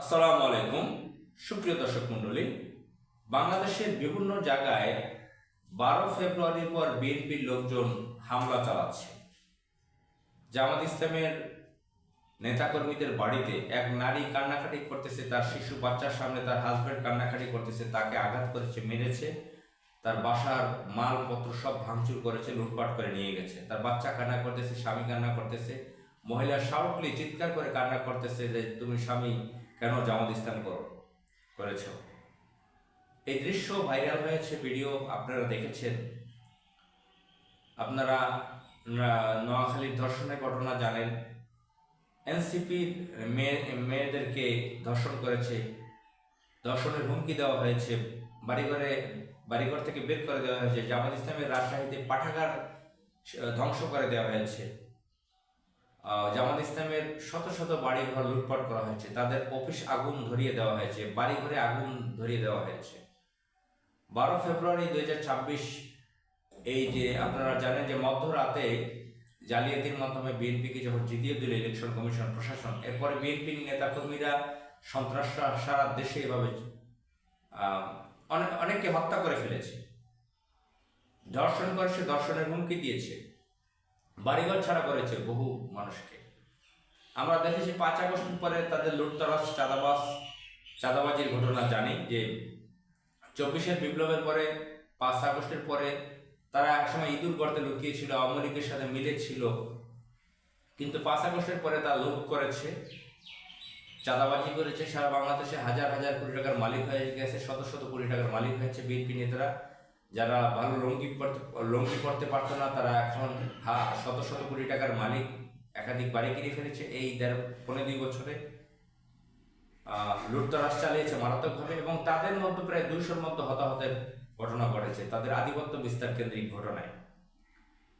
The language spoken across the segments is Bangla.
আসসালামু আলাইকুম। সুপ্রিয় দর্শক মণ্ডলী, বাংলাদেশের বিভিন্ন জায়গায় বারো ফেব্রুয়ারির পর বিএনপির লোকজন হামলা চালাচ্ছে। জামাত ইসলামের নেতাকর্মীদের বাড়িতে এক নারী কান্নাকাটি করতেছে, তার শিশু বাচ্চার সামনে তার হাজব্যান্ড কান্নাকাটি করতেছে, তাকে আঘাত করেছে, মেরেছে, তার বাসার মালপত্র সব ভাঙচুর করেছে, লুটপাট করে নিয়ে গেছে। তার বাচ্চা কান্না করতেছে, স্বামী কান্না করতেছে মহিলা সাউটলি চিৎকার করে কান্না করতেছে যে, তুমি স্বামী কেন জামাত ইসলাম করো, করেছ? এই দৃশ্য ভাইরাল হয়েছে ভিডিও আপনারা দেখেছেন। আপনারা নোয়াখালীর ধর্ষণের ঘটনা জানেন। এনসিপির মেয়ে মেয়েদেরকে ধর্ষণ করেছে। ধর্ষণের হুমকি দেওয়া হয়েছে। বাড়িঘরে, বাড়িঘর থেকে বের করে দেওয়া হয়েছে। জামাত ইসলামের রাজশাহীতে পাঠাগার ধ্বংস করে দেওয়া হয়েছে। জামাত ইসলামের শত শত বাড়িঘর লুটপাট করা হয়েছে। তাদের অফিস আগুন ধরিয়ে দেওয়া হয়েছে, বাড়িঘরে আগুন ধরিয়ে দেওয়া হয়েছে। বারো ফেব্রুয়ারি দু হাজার ছাব্বিশ, এই যে আপনারা জানেন যে মধ্যরাতে জালিয়াতির মাধ্যমে বিএনপিকে যখন জিতিয়ে দিল ইলেকশন কমিশন, প্রশাসন, এরপরে বিএনপির নেতাকর্মীরা সন্ত্রাসরা সারা দেশে এভাবে অনেক, অনেককে হত্যা করে ফেলেছে। ধর্ষণ করে সে ধর্ষণের হুমকি দিয়েছে। বাড়িঘর ছাড়া করেছে বহু মানুষকে। আমরা দেখেছি পাঁচ আগস্ট পরে তাদের লুটতরাজ চাঁদাবাস চাঁদাবাজির ঘটনা জানি যে চব্বিশের বিপ্লবের পরে, পাঁচ আগস্টের পরে তারা একসময় ইঁদুর গর্তে লুকিয়েছিল, আওয়ামী লীগের সাথে মিলেছিল কিন্তু পাঁচ আগস্টের পরে তা লোপ করেছে, চাঁদাবাজি করেছে, সারা বাংলাদেশে হাজার হাজার কোটি টাকার মালিক হয়ে গেছে, শত শত কোটি টাকার মালিক হয়েছে বিএনপি নেতারা। যারা ভালো লঙ্গি পড়তে লঙ্গি পড়তে পারতো না তারা এখন হা শত শত কোটি টাকার মালিক একাধিক বাড়ি কিনে ফেলেছে এই দেড় পনেরো দুই বছরে। আহ, লুটতরাজ চালিয়েছে মারাত্মকভাবে এবং তাদের মধ্যে প্রায় দুইশোর মতো হতাহতের ঘটনা ঘটেছে তাদের আধিপত্য বিস্তার কেন্দ্রিক ঘটনায়।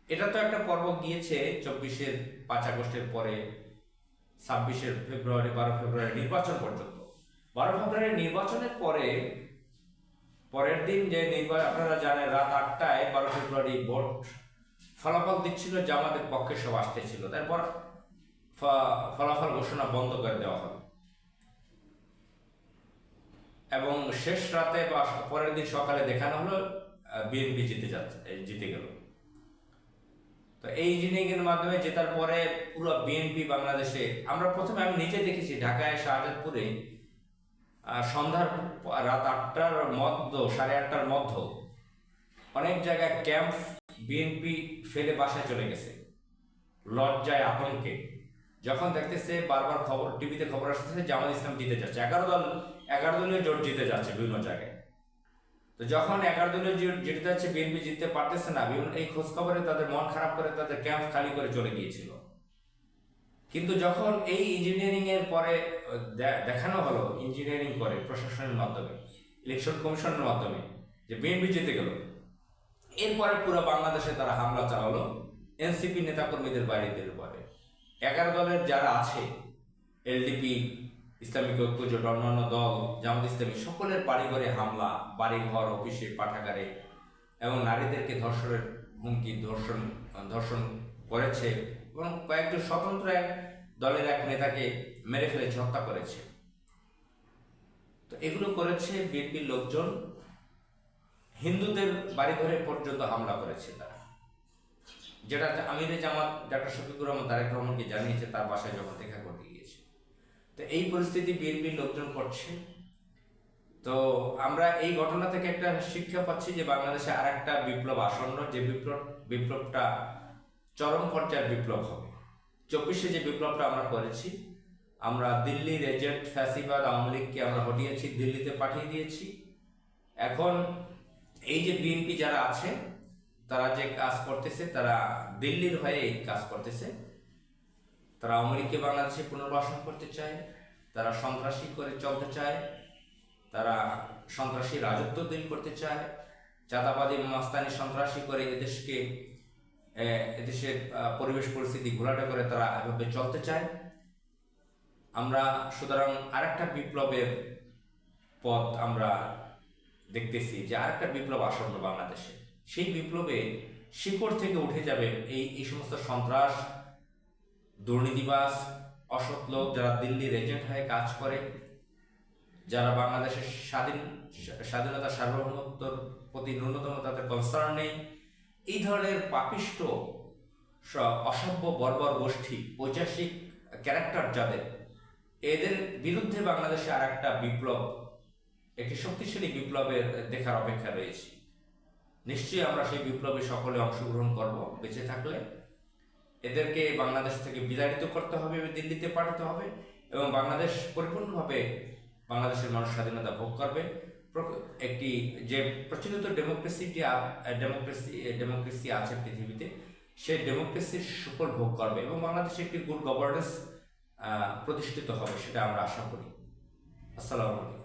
এটা তো একটা পর্ব গিয়েছে চব্বিশের পাঁচ আগস্টের পরে ছাব্বিশের ফেব্রুয়ারি বারো ফেব্রুয়ারি নির্বাচন পর্যন্ত। বারো ফেব্রুয়ারি নির্বাচনের পরে পরের দিন যে নির্বাচন, আপনারা জানেন রাত আটটায় বারো ফেব্রুয়ারি ভোট ফলাফল দিচ্ছিল, জামাতের পক্ষে সব আসতেছিল। তারপর ফলাফল ঘোষণা বন্ধ করে দেওয়া হবে এবং শেষ রাতে বা পরের দিন সকালে দেখানো হলো বিএনপি জিতে যাচ্ছে জিতে গেল। তো এই ইঞ্জিনিয়ারিং মাধ্যমে জেতার পরে পুরো বিএনপি বাংলাদেশে, আমরা প্রথমে আমি নিজে দেখেছি, ঢাকায় শাহজাদপুরে সন্ধ্যার রাত আটটার মধ্য, সাড়ে আটটার মধ্য, অনেক জায়গায় ক্যাম্প বিএনপি ফেলে বাসায় চলে গেছে। লজ্জায় আতঙ্কে যখন দেখতেছে বারবার খবর, টিভিতে খবর আসতেছে জামাত ইসলাম জিতে যাচ্ছে। এগারো দল, এগারো দলীয় জোট জিতে যাচ্ছে বিভিন্ন জায়গায়। তো যখন এগারো দলীয় জোট জিতে যাচ্ছে, বিএনপি জিততে পারতেছে না, বিভিন্ন এই খোঁজ খবরে তাদের মন খারাপ করে তাদের ক্যাম্প খালি করে চলে গিয়েছিল। কিন্তু যখন এই ইঞ্জিনিয়ারিং এর পরে দেখানো হলো ইঞ্জিনিয়ারিং করে প্রশাসনের মাধ্যমে ইলেকশন কমিশনের মাধ্যমে, যে বিএনপি জিতে গেল, এরপরে পুরো বাংলাদেশে তারা হামলা চালালো এনসিপি নেতাকর্মীদের বাড়িদের উপরে এগারো দলের যারা আছে এলডিপি ইসলামিক ঐক্য জোট অন্যান্য দল, জামাত ইসলামী, সকলের বাড়িঘরে হামলা, বাড়িঘর, অফিসে পাঠাগারে, এবং নারীদেরকে ধর্ষণের হুমকি, ধর্ষণ ধর্ষণ করেছে এবং কয়েকজন স্বতন্ত্র এক দলের এক নেতাকে মেরে ফেলেছে, হত্যা করেছে। তো এগুলো করেছে বিএনপির লোকজন। হিন্দুদের বাড়িঘরে পর্যন্ত হামলা করেছে তারা। যেটা আমিরে জামাত, ডাক্তার শফিকুর রহমান, তারেক রহমানকে জানিয়েছে, তার বাসায় যখন দেখা করতে গিয়েছে। তো এই পরিস্থিতি বিএনপির লোকজন করছে। তো আমরা এই ঘটনা থেকে একটা শিক্ষা পাচ্ছি যে বাংলাদেশে আর একটা বিপ্লব আসন্ন, যে বিপ্লব, বিপ্লবটা চরম পর্যায়ের বিপ্লব হবে। চব্বিশে যে বিপ্লবটা আমরা করেছি, আমরা দিল্লির এজেন্ট ফ্যাসিবাদ আওয়ামী লীগকে আমরা হটিয়েছি, দিল্লিতে পাঠিয়ে দিয়েছি। এখন এই যে বিএনপি যারা আছে, তারা যে কাজ করতেছে, তারা দিল্লির হয়ে এই কাজ করতেছে। তারা আওয়ামী লীগকে বাংলাদেশে পুনর্বাসন করতে চায়, তারা সন্ত্রাসী করে চলতে চায়। তারা সন্ত্রাসী রাজত্ব তৈরি করতে চায়। চাঁদাবাদী মাস্তানি, সন্ত্রাসী করে এদেশকে এদেশের পরিবেশ পরিস্থিতি ঘোলাটে করে তারা এভাবে চলতে চায়। আমরা সুতরাং আরেকটা বিপ্লবের পথ আমরা দেখতেছি যে আরেকটা বিপ্লব আসন্ন বাংলাদেশে। সেই বিপ্লবে শিকড় থেকে উঠে যাবে এই এই সমস্ত সন্ত্রাস দুর্নীতিবাস অসৎ লোক যারা দিল্লির এজেন্ট হয়ে কাজ করে। যারা বাংলাদেশের স্বাধীন, স্বাধীনতা সার্বভৌমত্বর প্রতি ন্যূনতম তাদের কনসার্ন নেই, এই ধরনের পাপিষ্ট অসভ্য, বর্বর গোষ্ঠী, ঐতিহাসিক ক্যারেক্টার যাদের, এদের বিরুদ্ধে বাংলাদেশে আর একটা বিপ্লব, একটি শক্তিশালী বিপ্লবের দেখার অপেক্ষা রয়েছে। নিশ্চয়ই আমরা সেই বিপ্লবে সকলে অংশগ্রহণ করব বেঁচে থাকলে। এদেরকে বাংলাদেশ থেকে বিতাড়িত করতে হবে, দিল্লিতে পাঠাতে হবে এবং বাংলাদেশ পরিপূর্ণভাবে বাংলাদেশের মানুষ স্বাধীনতা ভোগ করবে। একটি যে প্রচলিত ডেমোক্রেসি যে ডেমোক্রেসি ডেমোক্রেসি আছে পৃথিবীতে সে ডেমোক্রেসির সুফল ভোগ করবে এবং বাংলাদেশে একটি গুড গভর্নেন্স প্রতিষ্ঠিত হবে, সেটা আমরা আশা করি। আসসালামু আলাইকুম।